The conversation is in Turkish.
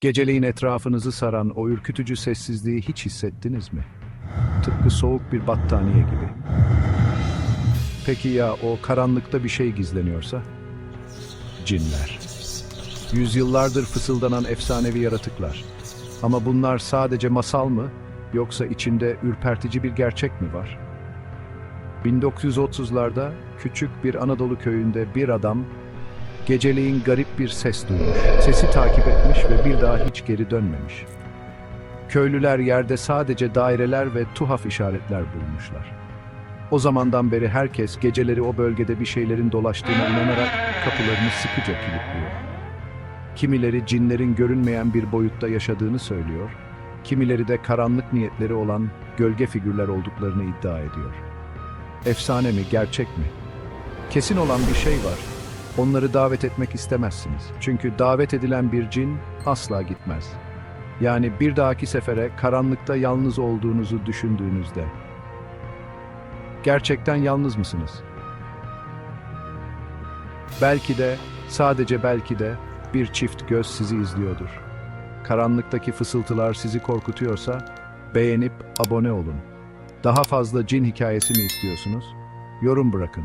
Geceleyin etrafınızı saran o ürkütücü sessizliği hiç hissettiniz mi? Tıpkı soğuk bir battaniye gibi. Peki ya o karanlıkta bir şey gizleniyorsa? Cinler. Yüzyıllardır fısıldanan efsanevi yaratıklar. Ama bunlar sadece masal mı yoksa içinde ürpertici bir gerçek mi var? 1930'larda küçük bir Anadolu köyünde bir adam geceleyin garip bir ses duymuş. Sesi takip etmiş ve bir daha hiç geri dönmemiş. Köylüler yerde sadece daireler ve tuhaf işaretler bulmuşlar. O zamandan beri herkes geceleri o bölgede bir şeylerin dolaştığına inanarak kapılarını sıkıca kilitliyor. Kimileri cinlerin görünmeyen bir boyutta yaşadığını söylüyor, kimileri de karanlık niyetleri olan gölge figürler olduklarını iddia ediyor. Efsane mi, gerçek mi? Kesin olan bir şey var. Onları davet etmek istemezsiniz. Çünkü davet edilen bir cin asla gitmez. Yani bir dahaki sefere karanlıkta yalnız olduğunuzu düşündüğünüzde. Gerçekten yalnız mısınız? Belki de, sadece belki de bir çift göz sizi izliyordur. Karanlıktaki fısıltılar sizi korkutuyorsa beğenip abone olun. Daha fazla cin hikayesi mi istiyorsunuz? Yorum bırakın.